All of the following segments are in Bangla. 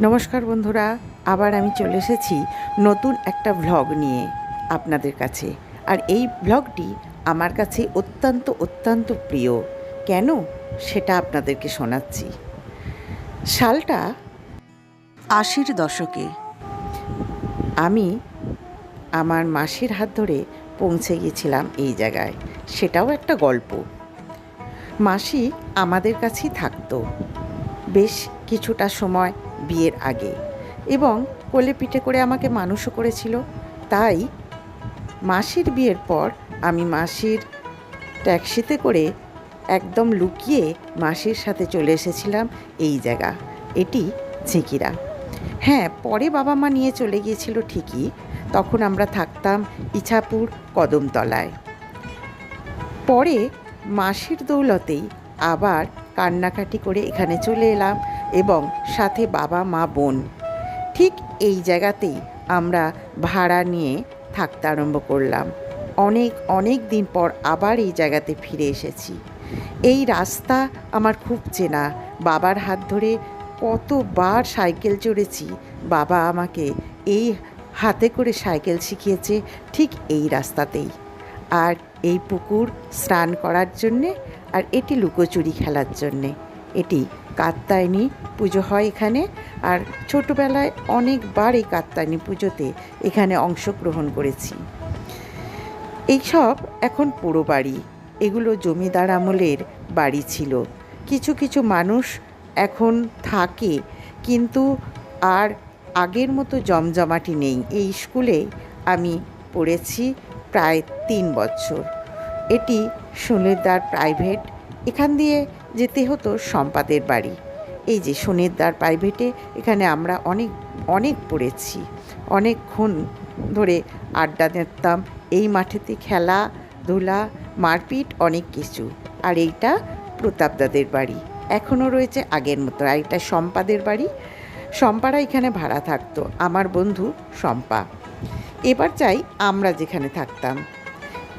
নমস্কার বন্ধুরা, আবার আমি চলে এসেছি নতুন একটা ভ্লগ নিয়ে আপনাদের কাছে। আর এই ভ্লগটি আমার কাছে অত্যন্ত অত্যন্ত প্রিয়। কেন? সেটা আপনাদেরকে শোনাচ্ছি। সালটা আশির দশকে আমি আমার মাসির হাত ধরে পৌঁছে গিয়েছিলাম এই জায়গায়। সেটাও একটা গল্প। মাসি আমাদের কাছেই থাকতো। বেশ কিছুটা সময় বিয়ের আগে। এবং কোলে পিঠে করে আমাকে মানুষও করেছিল। তাই মাসির বিয়ের পর আমি মাসির ট্যাক্সিতে করে একদম লুকিয়ে মাসির সাথে চলে এসেছিলাম এই জায়গা। এটি ঝিকিরা। হ্যাঁ পরে বাবা মা নিয়ে চলে গিয়েছিল ঠিকই। তখন আমরা থাকতাম ইছাপুর কদমতলায়। পরে মাসির দৌলতেই আবার কান্নাকাটি করে এখানে চলে এলাম। এবং সাথে বাবা, মা, বোন। ঠিক এই জায়গাতেই আমরা ভাড়া নিয়ে থাকতে আরম্ভ করলাম। অনেক অনেক দিন পর আবার এই জায়গাতে ফিরে এসেছি। এই রাস্তা আমার খুব চেনা। বাবার হাত ধরে কতবার সাইকেল চড়েছি, বাবা আমাকে এই হাতে করে সাইকেল শিখিয়েছে ঠিক এই রাস্তাতেই। আর এই পুকুর স্নান করার জন্যে আর এটি লুকোচুরি খেলার জন্যে। এটি কাত্তায়নী পুজো হয় এখানে। আর ছোটোবেলায় অনেকবার এই কাত্তায়নী পুজোতে এখানে অংশগ্রহণ করেছি। এইসব এখন পুরো বাড়ি। এগুলো জমিদার আমলের বাড়ি ছিল। কিছু কিছু মানুষ এখন থাকে, কিন্তু আর আগের মতো জমজমাটি নেই। এই স্কুলে আমি পড়েছি প্রায় তিন বছর। এটি সুনির্দার প্রাইভেট। এখান দিয়ে যেতে হতো সম্পাদের বাড়ি। এই যে সুনির্দার প্রাইভেটে এখানে আমরা অনেক অনেক পড়েছি। অনেকক্ষণ ধরে আড্ডা দিতাম। এই মাঠেতে খেলা, ধুলা, মারপিট অনেক কিছু। আর এইটা প্রতাপদাদের বাড়ি। এখনও রয়েছে আগের মতো। আর এটা সম্পাদের বাড়ি। সম্পারা এখানে ভাড়া থাকতো। আমার বন্ধু শম্পা এবার চাই আমরা যেখানে থাকতাম।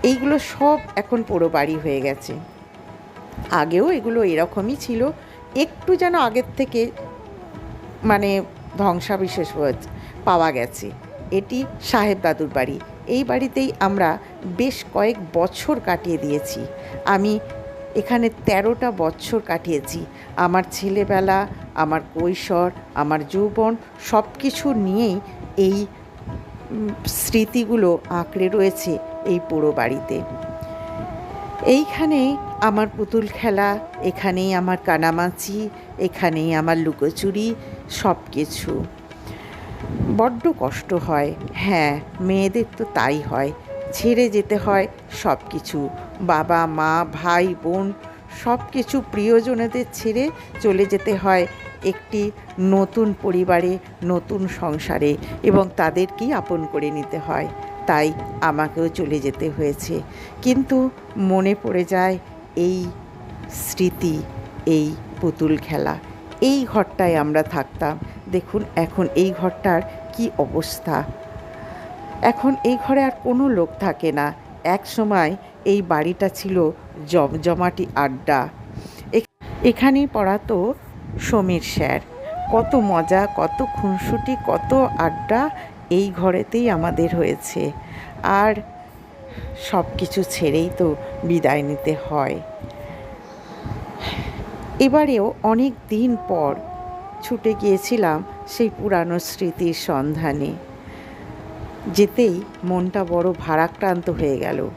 এইগুলো সব এখন পুরো বাড়ি হয়ে গেছে। আগেও এগুলো এরকমই ছিল। একটু যেন আগের থেকে মানে ধ্বংসাবিশেষ পাওয়া গেছে। এটি সাহেব দাদুর বাড়ি। এই বাড়িতেই আমরা বেশ কয়েক বছর কাটিয়ে দিয়েছি। আমি এখানে তেরোটা বছর কাটিয়েছি। আমার ছেলেবেলা, আমার কৈশোর, আমার যৌবন সব কিছু নিয়েই এই স্মৃতিগুলো আঁকড়ে রয়েছে এই পুরো বাড়িতে। এইখানেই আমার পুতুল খেলা, এখানেই আমার কানামাছি, এখানেই আমার লুকোচুরি সব কিছু বড্ড কষ্ট হয়। হ্যাঁ মেয়েদের তো তাই হয়। ছেড়ে যেতে হয় সব কিছু বাবা, মা, ভাই, বোন সব কিছু প্রিয়জনেদের ছেড়ে চলে যেতে হয় একটি নতুন পরিবারে, নতুন সংসারে এবং তাদেরকেই আপন করে নিতে হয়। তাই আমাকেও চলে যেতে হয়েছে। কিন্তু মনে পড়ে যায় এই স্মৃতি, এই পুতুল খেলা, এই ঘরটায় আমরা থাকতাম। দেখুন, এখন এই ঘরটার কি অবস্থা। এখন এই ঘরে আর কোনো লোক থাকে না। এক সময় এই বাড়িটা ছিল জমজমাটি আড্ডা। এখানেই পড়াতো সমীর স্যার। কত মজা, কত খুনসুটি, কত আড্ডা এই ঘরেতেই আমাদের হয়েছে। আর সব কিছু ছেড়েই তো বিদায় নিতে হয়। এবারেও অনেক দিন পর ছুটে গিয়েছিলাম সেই পুরানো স্মৃতির সন্ধানে। যেতেই মনটা বড় ভারাক্রান্ত হয়ে গেল।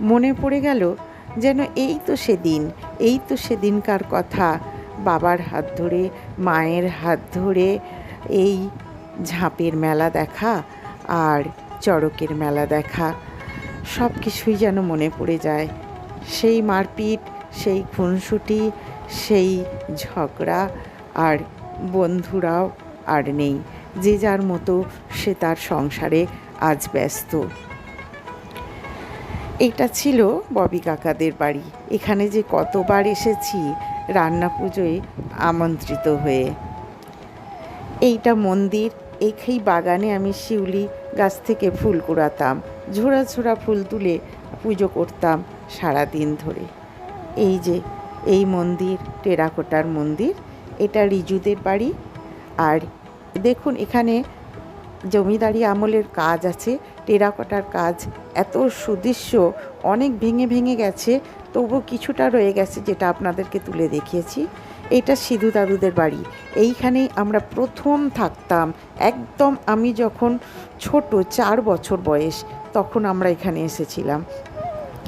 মনে পড়ে গেল যেন এই তো সেদিন, এই তো সেদিনকার কথা। বাবার হাত ধরে, মায়ের হাত ধরে এই ঝাঁপের মেলা দেখা আর চড়কের মেলা দেখা। সব কিছুই যেন মনে পড়ে যায়। সেই মারপিট, সেই খুনসুটি, সেই ঝগড়া, আর বন্ধুরাও আর নেই। যে যার মতো সে তার সংসারে আজ ব্যস্ত। এটা ছিল ববি কাকাদের বাড়ি। এখানে যে কতবার এসেছি, রান্না পুজোয় আমন্ত্রিত হয়ে। এইটা মন্দির এই বাগানে আমি শিউলি গাছ থেকে ফুল কুড়াতাম। ঝোড়া ঝোড়া ফুল তুলে পুজো করতাম সারা দিন ধরে। এই যে, এই মন্দির, টেরাকোটার মন্দির, এটা রিজুদের বাড়ি। আর দেখুন, এখানে জমিদারি আমলের কাজ আছে, টেরাকোটার কাজ এত সুদৃশ্য, অনেক ভেঙে ভেঙে গেছে তবু কিছুটা রয়ে গেছে, যেটা আপনাদেরকে তুলে দেখিয়েছি। এটা সিধু দাদুদের বাড়ি। এইখানেই আমরা প্রথম থাকতাম। একদম আমি যখন ছোট, চার বছর বয়স, তখন আমরা এখানে এসেছিলাম।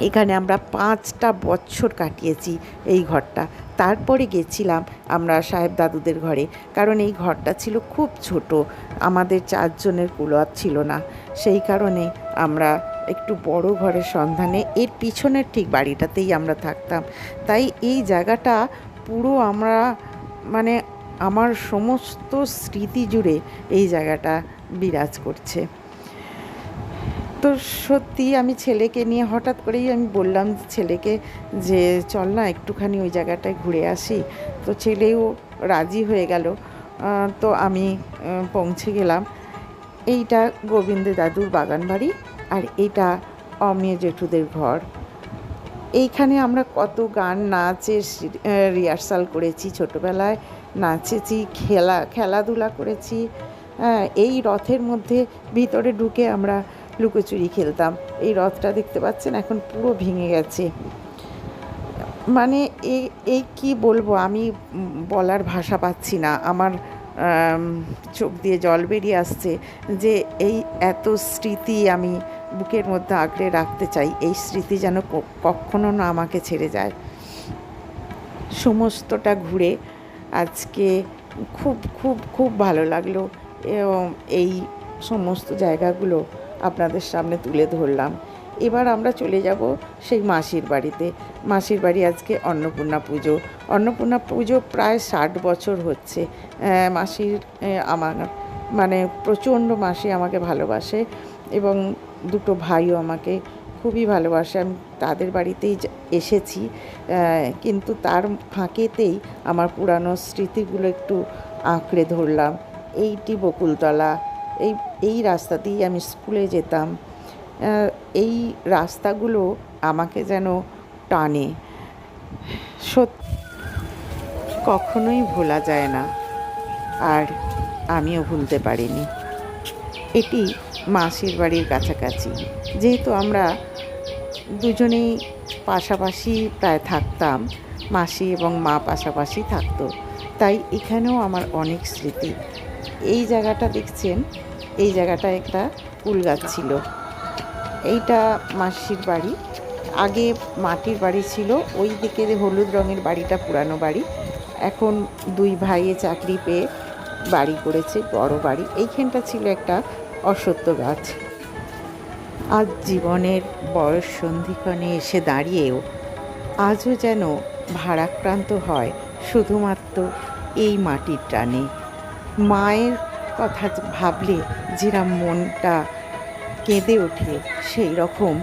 এখানে আমরা পাঁচটা বছর কাটিয়েছি এই ঘরটা। তারপরে গেছিলাম আমরা সাহেব দাদুদের ঘরে, কারণ এই ঘরটা ছিল খুব ছোট। আমাদের চারজনের কুলোয়ার ছিল না। সেই কারণে আমরা একটু বড় ঘরের সন্ধানে, এর পিছনের ঠিক বাড়িটাতেই আমরা থাকতাম। তাই এই জায়গাটা পুরো আমরা মানে আমার সমস্ত স্মৃতি জুড়ে এই জায়গাটা বিরাজ করছে। তো সত্যি আমি ছেলেকে নিয়ে হঠাৎ করেই আমি বললাম ছেলেকে যে, চল না, একটুখানি ওই জায়গাটায় ঘুরে আসি। তো ছেলেও রাজি হয়ে গেল। তো আমি পৌঁছে গেলাম। এইটা গোবিন্দ দাদুর বাগান বাড়ি আর এটা অমিয় জেঠুদের ঘর। এইখানে আমরা কত গান নাচের রিহার্সাল করেছি ছোটোবেলায়। নাচেছি খেলা খেলাধুলা করেছি। হ্যাঁ, এই রথের মধ্যে ভিতরে ঢুকে আমরা লুকোচুরি খেলতাম। এই রথটা দেখতে পাচ্ছেন এখন পুরো ভেঙে গেছে। মানে এই এই কী বলব? আমি বলার ভাষা পাচ্ছি না। আমার আম, চোখ দিয়ে জল বেরিয়ে আসছে যে এই এত স্মৃতি আমি বুকের মধ্যে আঁকড়ে রাখতে চাই। এই স্মৃতি যেন কখনো না আমাকে ছেড়ে যায়। সমস্তটা ঘুরে আজকে খুব খুব খুব ভালো লাগল এবং এই সমস্ত জায়গাগুলো আপনাদের সামনে তুলে ধরলাম। এবার আমরা চলে যাব সেই মাসির বাড়িতে। মাসির বাড়ি আজকে অন্নপূর্ণা পুজো। অন্নপূর্ণা পুজো প্রায় ষাট বছর হচ্ছে। মাসির আমার মানে প্রচণ্ড মাসি আমাকে ভালোবাসে এবং দুটো ভাইও আমাকে খুবই ভালোবাসে। আমি তাদের বাড়িতেই এসেছি। কিন্তু তার ফাঁকেতেই আমার পুরানো স্মৃতিগুলো একটু আঁকড়ে ধরলাম। এইটি বকুলতলা, এই এই রাস্তা দিয়েই আমি স্কুলে যেতাম। এই রাস্তাগুলো আমাকে যেন টানে। সত্যি কখনোই ভোলা যায় না, আর আমিও ভুলতে পারিনি। এটি মাসির বাড়ির কাছাকাছি। যেহেতু আমরা দুজনেই পাশাপাশি প্রায় থাকতাম, মাসি এবং মা পাশাপাশি থাকতো, তাই এখানেও আমার অনেক স্মৃতি। এই জায়গাটা দেখছেন, এই জায়গাটা একটা ফুল গাছ ছিল। এইটা মাসির বাড়ি। আগে মাটির বাড়ি ছিল, ওই দিকে হলুদ রঙের বাড়িটা পুরানো বাড়ি। এখন দুই ভাইয়ে চাকরি পেয়ে বাড়ি করেছে, বড় বাড়ি। এইখানটা ছিল একটা অসত্য গাছ। আজ জীবনের বয়স সন্ধিক্ষণে এসে দাঁড়িয়েও আজও যেন ভারাক্রান্ত হয় শুধুমাত্র এই মাটির টানে। মায়ের কথা ভাবলে যেরাম মনটা কেঁদে ওঠে, সেই রকম।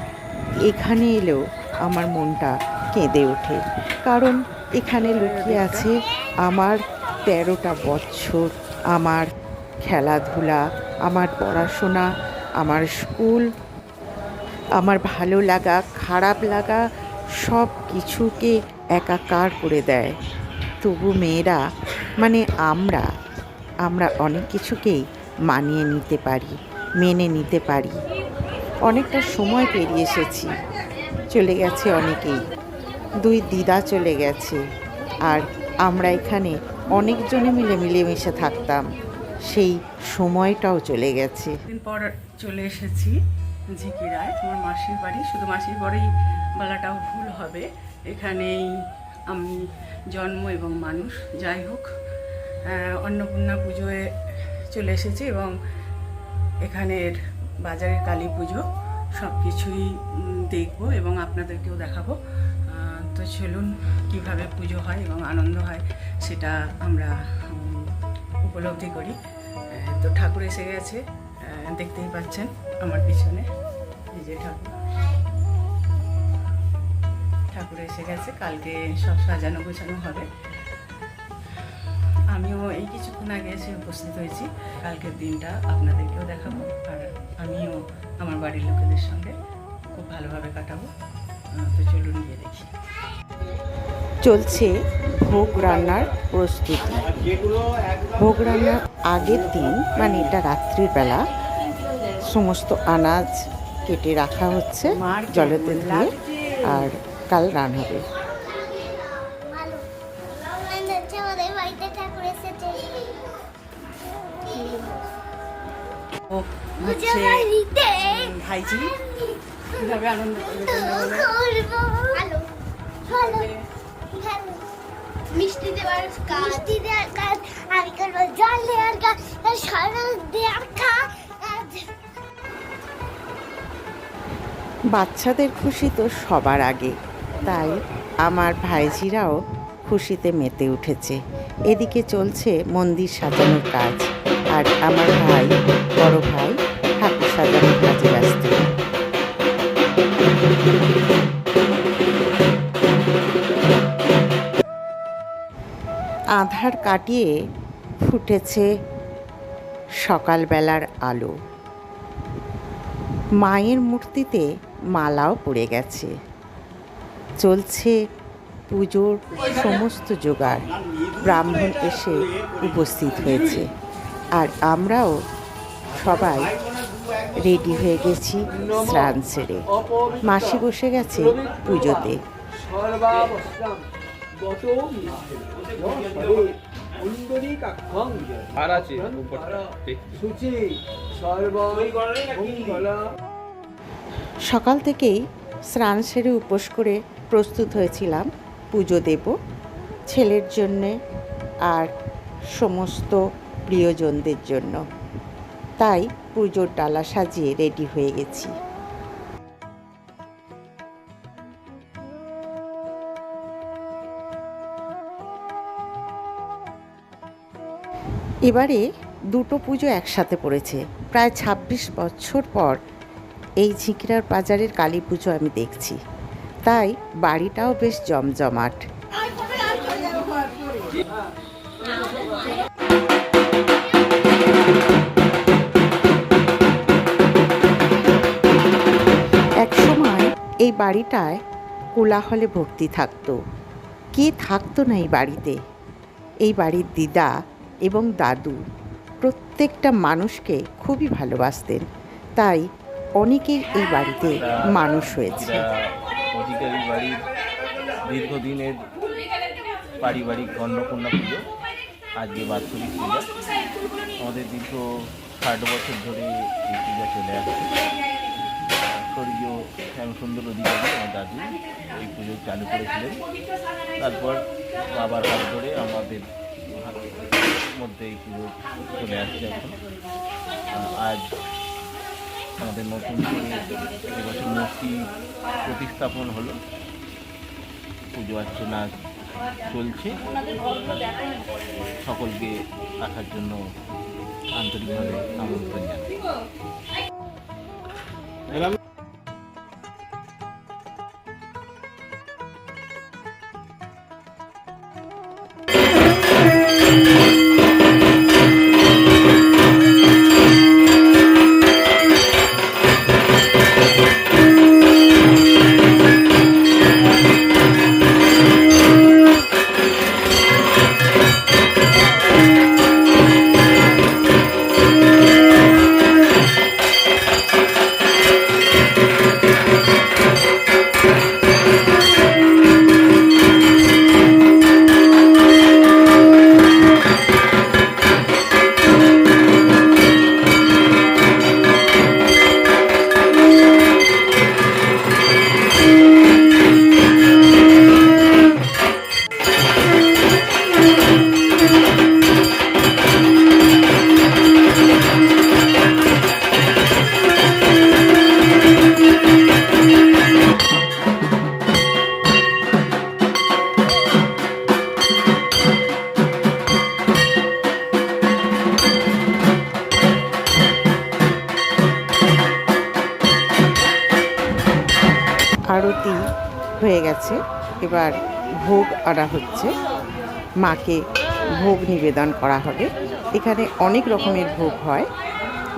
এখানে এলেও আমার মনটা কেঁদে ওঠে। কারণ এখানে লুকিয়ে আছে আমার তেরোটা বছর আমার খেলাধুলা, আমার পড়াশোনা, আমার স্কুল, আমার ভালো লাগা, খারাপ লাগা সব কিছুকে একাকার করে দেয়। তবু মেয়েরা মানে আমরা আমরা অনেক কিছুকেই মানিয়ে নিতে পারি। মেনে নিতে পারি। অনেকটা সময় পেরিয়ে এসেছি। চলে গেছে অনেকেই। দুই দিদা চলে গেছে। আর আমরা এখানে অনেকজনে মিলে মিলেমিশে থাকতাম। সেই সময়টাও চলে গেছে। পর চলে এসেছি ঝিকিরায় আমার মাসির বাড়ি। শুধু মাসির বাড়ি বলাটাও ভুল হবে। এখানেই আমি জন্ম এবং মানুষ। যাই হোক অন্নপূর্ণা পুজোয় চলে এসেছি এবং এখানের বাজারের কালী পুজো সব কিছুই দেখব এবং আপনাদেরকেও দেখাবো। তো চলুন কীভাবে পুজো হয় এবং আনন্দ হয় সেটা আমরা উপলব্ধি করি। তো ঠাকুর এসে গেছে। দেখতেই পাচ্ছেন আমার পিছনে এই ঠাকুর। ঠাকুর এসে গেছে। কালকে সব সাজানো গোছানো হবে। আমিও এই কিছুক্ষণ আগে এসে উপস্থিত হয়েছি। কালকের দিনটা আপনাদেরকেও দেখাবো। আর আমিও আমার বাড়ির লোকেদের সঙ্গে খুব ভালোভাবে কাটাবো। তো চলুন গিয়ে দেখি। চলছে ভোগ রান্নার প্রস্তুতি। ভোগ রান্নার আগের দিন মানে এটা রাত্রির বেলা সমস্ত আনাজ কেটে রাখা হচ্ছে জলেতে দিয়ে। আর কাল রান হবে। ভাইজি কীভাবে আনন্দ করবে তো তোমরা বলো? করব ভালো ভালো ভালো মিষ্টি দেওয়ার কাজ মিষ্টি দেওয়ার কাজ আমি করব জল দেওয়ার কাজ সরল দেওয়ার কাজ বাচ্চাদের খুশি তো সবার আগে তাই আমার ভাইঝিরাও খুশিতে মেতে উঠেছে। এদিকে চলছে মন্দির সাজানোর কাজ আর আমার ভাই বড় ভাই সাজানোর কাজে ব্যস্ত। আধার কাটিয়ে ফুটেছে সকালবেলার আলো। মায়ের মূর্তিতে মালাও পড়ে গেছে। চলছে পুজোর সমস্ত জোগাড়। ব্রাহ্মণ এসে উপস্থিত হয়েছে। আর আমরাও সবাই রেডি হয়ে গেছি স্নান সেরে। মাসি বসে গেছে পুজোতে। সকাল থেকেই স্নান সেরে উপোস করে প্রস্তুত হয়েছিলাম পুজো দেব, ছেলের জন্যে আর সমস্ত প্রিয়জনদের জন্য। তাই পুজোর ডালা সাজিয়ে রেডি হয়ে গেছি। এবারে দুটো পুজো একসাথে পড়েছে। প্রায় ২৬ বছর পর এই ঝিঁকড়ার বাজারের কালী পুজো আমি দেখছি। তাই বাড়িটাও বেশ জমজমাট। এই বাড়িটায় কোলাহলে ভর্তি থাকতো। কে থাকতো না এই বাড়িতে? এই বাড়ির দিদা এবং দাদু প্রত্যেকটা মানুষকে খুবই ভালোবাসতেন। তাই অনেকের এই বাড়িতে মানুষ হয়েছে। দীর্ঘদিনের পারিবারিক অন্নপূর্ণা পুজো বাৎসরিক পূজা। আমাদের দীর্ঘ ষাট বছর ধরে এই পূজা চলে আসছে। শ্যামসুন্দর অধিকারী আমার দাদু এই পুজো চালু করেছিলেন। তারপর বাবার হাত ধরে আমাদের মধ্যে এই পুজো চলে আসছে এখন। আজ আমাদের নতুন এবছর মূর্তি প্রতিস্থাপন হলো। পুজো অর্চনা চলছে। সকলকে আসার জন্য আন্তরিকভাবে আমন্ত্রণ জানাই। ভোগ আনা হচ্ছে। মাকে ভোগ নিবেদন করা হবে। এখানে অনেক রকমের ভোগ হয়।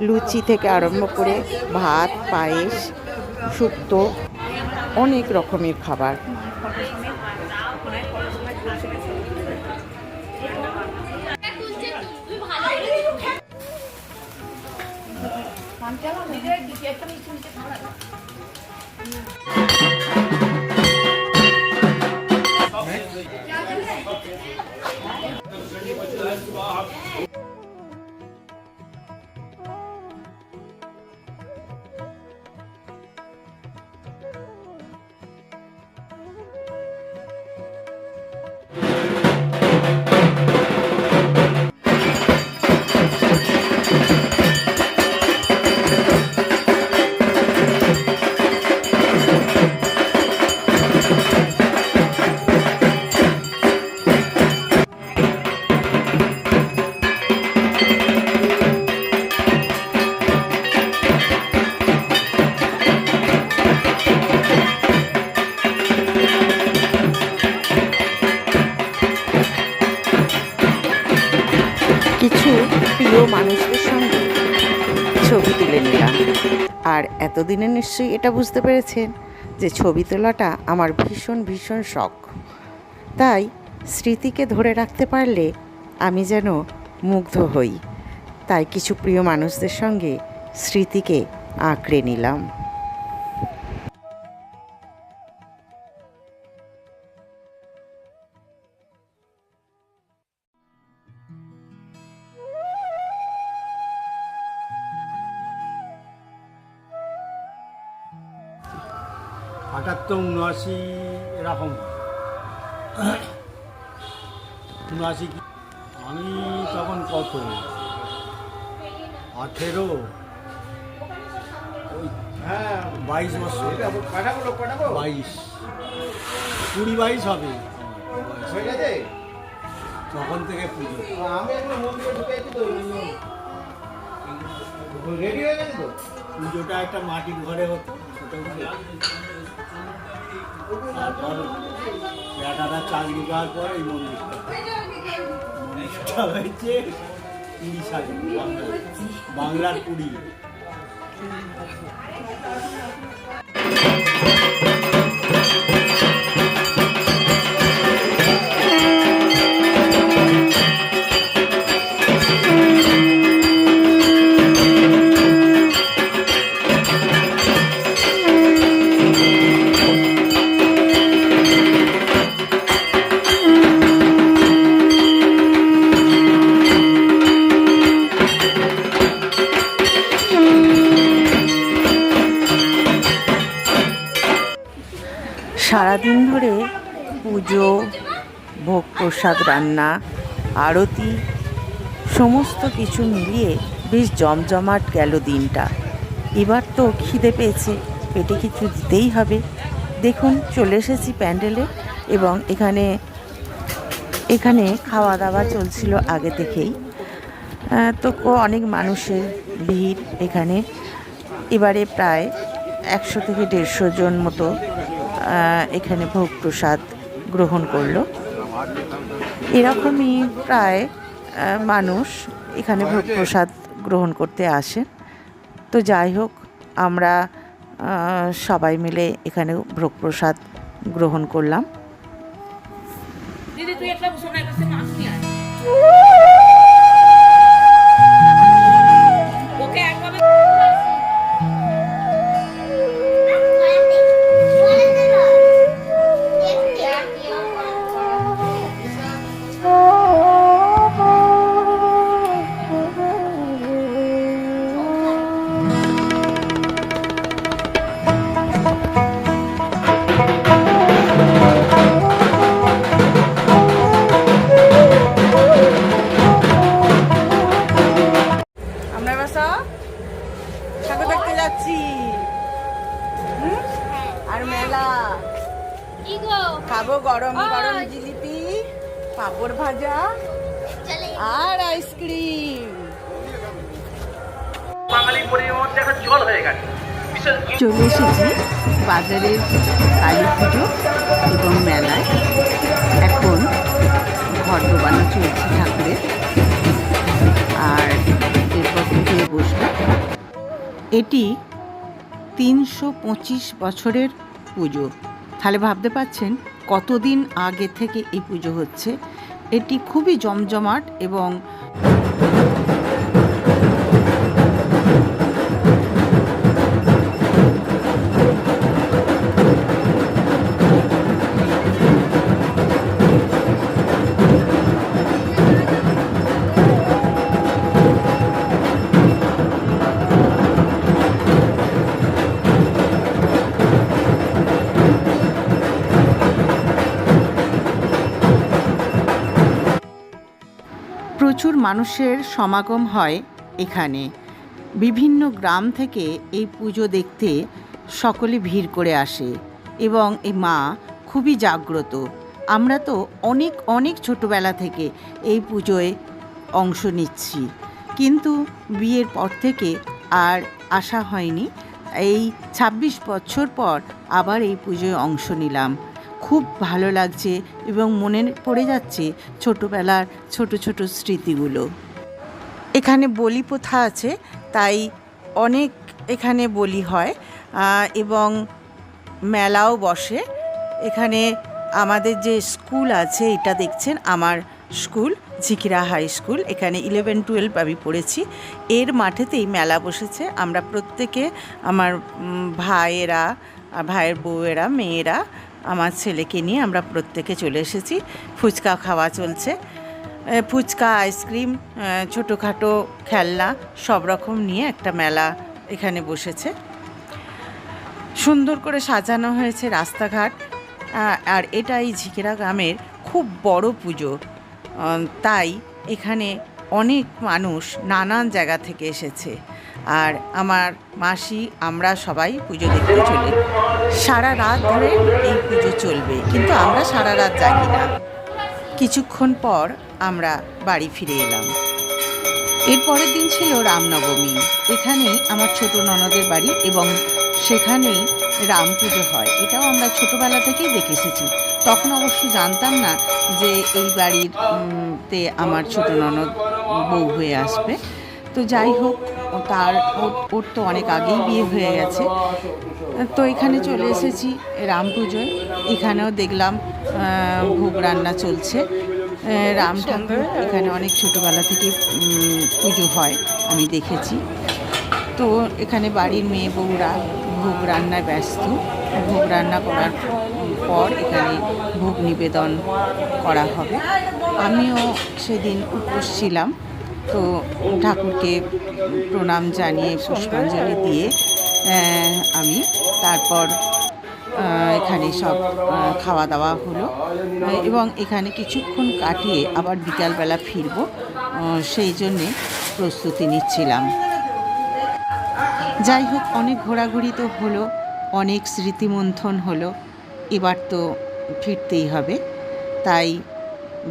লুচি থেকে আরম্ভ করে ভাত, পায়েস, শুক্তো, অনেক রকমের খাবার। আর এতদিনে নিশ্চয়ই এটা বুঝতে পেরেছেন যে ছবি তোলাটা আমার ভীষণ ভীষণ শখ। তাই স্মৃতিকে ধরে রাখতে পারলে আমি যেন মুগ্ধ হই। তাই কিছু প্রিয় মানুষদের সঙ্গে স্মৃতিকে আঁকড়ে নিলাম। আটাত্তর উনআশি এরকম উনআশি আমি তখন কত? আঠেরো? ওই হ্যাঁ বাইশ বছর। বাইশ। কুড়ি বাইশ হবে। তখন থেকে পুজো। হয়ে পুজোটা একটা মাটির ঘরে হতো। তারপর বেটাটা চাকরি পাওয়ার পর এই মন্দিরটা। হয়েছে তিরিশ হাজার বাংলার কুড়ি। প্রসাদ রান্না, আরতি, সমস্ত কিছু মিলিয়ে বেশ জমজমাট গেল দিনটা। এবার তো খিদে পেয়েছে, পেটে কিছু দিতেই হবে। দেখুন, চলে এসেছি প্যান্ডেলে এবং এখানে এখানে খাওয়া দাওয়া চলছিল আগে থেকেই। তো অনেক মানুষের ভিড় এখানে। এবারে প্রায় একশো থেকে দেড়শো জন মতো এখানে ভোগ প্রসাদ গ্রহণ করল। এরকমই প্রায় মানুষ এখানে ভোগ প্রসাদ গ্রহণ করতে আসে। তো যাই হোক, আমরা সবাই মিলে এখানে ভোগ প্রসাদ গ্রহণ করলাম। দিদি, তুই একটা এবং মেলায় এখন ঘর ডোবানো চলছে ঠাকুরের। আর এরপর পুজো বসবে এটি তিনশো পঁচিশ বছরের পুজো। তাহলে ভাবতে পাচ্ছেন কতদিন আগে থেকে এই পুজো হচ্ছে? এটি খুবই জমজমাট এবং প্রচুর মানুষের সমাগম হয় এখানে। বিভিন্ন গ্রাম থেকে এই পুজো দেখতে সকলে ভিড় করে আসে এবং এই মা খুবই জাগ্রত। আমরা তো অনেক অনেক ছোটোবেলা থেকে এই পুজোয় অংশ নিচ্ছি। কিন্তু বিয়ের পর থেকে আর আসা হয়নি। এই ২৬ বছর পর আবার এই পুজোয় অংশ নিলাম। খুব ভালো লাগছে এবং মনে পড়ে যাচ্ছে ছোটোবেলার ছোট ছোট স্মৃতিগুলো। এখানে বলি প্রথা আছে, তাই অনেক এখানে বলি হয় এবং মেলাও বসে। এখানে আমাদের যে স্কুল আছে, এটা দেখছেন আমার স্কুল, ঝিকিরা হাই স্কুল। এখানে ইলেভেন টুয়েলভ আমি পড়েছি। এর মাঠেতেই মেলা বসেছে। আমরা প্রত্যেকে, আমার ভাইয়েরা, ভাইয়ের বউয়েরা, মেয়েরা আমার ছেলেকে নিয়ে আমরা প্রত্যেকে চলে এসেছি। ফুচকা খাওয়া চলছে। ফুচকা, আইসক্রিম ছোটোখাটো খেলনা, সব রকম নিয়ে একটা মেলা এখানে বসেছে। সুন্দর করে সাজানো হয়েছে রাস্তাঘাট। আর এটা এই ঝিকেরা গ্রামের খুব বড় পুজো। তাই এখানে অনেক মানুষ নানান জায়গা থেকে এসেছে। আর আমার মাসি, আমরা সবাই পুজো দেখতে চলি। সারা রাত ধরে এই পুজো চলবে, কিন্তু আমরা সারা রাত জাগি না। কিছুক্ষণ পর আমরা বাড়ি ফিরে এলাম। এর পরের দিন ছিল রামনবমী। এখানেই আমার ছোট ননদের বাড়ি এবং সেখানেই রাম পুজো হয়। এটাও আমরা ছোটোবেলা থেকেই দেখে এসেছি। তখন অবশ্য জানতাম না যে এই বাড়ির তে আমার ছোট ননদ বউ হয়ে আসবে। তো যাই হোক তার, ওর- তো অনেক আগেই বিয়ে হয়ে গেছে। তো এখানে চলে এসেছি রাম পুজোয়। এখানেও দেখলাম ভোগ রান্না চলছে। রাম ঠাকুর এখানে অনেক ছোটোবেলা থেকে পুজো হয়, আমি দেখেছি। তো এখানে বাড়ির মেয়ে বউরা ভোগ রান্নায় ব্যস্ত। ভোগ রান্না করার পর এখানে ভোগ নিবেদন করা হবে। আমিও সেদিন উপোস ছিলাম। তো ঠাকুরকে প্রণাম জানিয়ে, পুষ্পাঞ্জলি দিয়ে আমি তারপর এখানে সব খাওয়া দাওয়া হলো। এবং এখানে কিছুক্ষণ কাটিয়ে আবার বিকালবেলা ফিরবো সেই জন্যে প্রস্তুতি নিচ্ছিলাম। যাই হোক, অনেক ঘোরাঘুরি তো হলো, অনেক স্মৃতিমন্থন হলো, এবার তো ফিরতেই হবে। তাই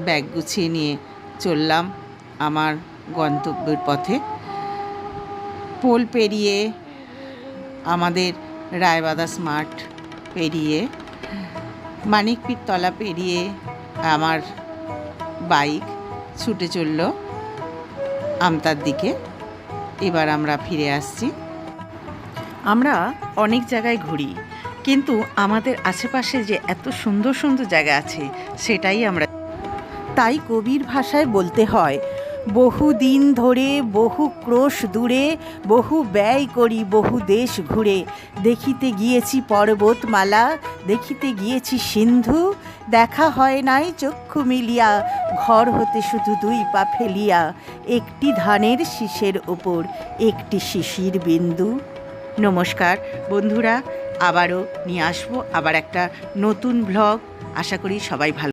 ব্যাগ গুছিয়ে নিয়ে চললাম, আমার গন্তব্যের পথে। পোল পেরিয়ে আমাদের রায়বাদা স্মার্ট পেরিয়ে মানিকপীর তলা পেরিয়ে আমার বাইক ছুটে চলল আমতার দিকে। এবার আমরা ফিরে আসছি। আমরা অনেক জায়গায় ঘুরি, কিন্তু আমাদের আশেপাশে যে এত সুন্দর সুন্দর জায়গা আছে, সেটাই আমরা তাই কবির ভাষায় বলতে হয় বহু দিন ধরে বহু ক্রোশ দূরে, বহু ব্যয় করি বহু দেশ ঘুরে। দেখিতে গিয়েছি পর্বতমালা, দেখিতে গিয়েছি সিন্ধু, দেখা হয় নাই চক্ষু মিলিয়া, ঘর হতে শুধু দুই পা ফেলিয়া। একটি ধানের শীষের ওপর একটি শিশির বিন্দু। নমস্কার বন্ধুরা, আবারও নিয়ে আসব আবার একটা নতুন ভ্লগ আশা করি সবাই ভালো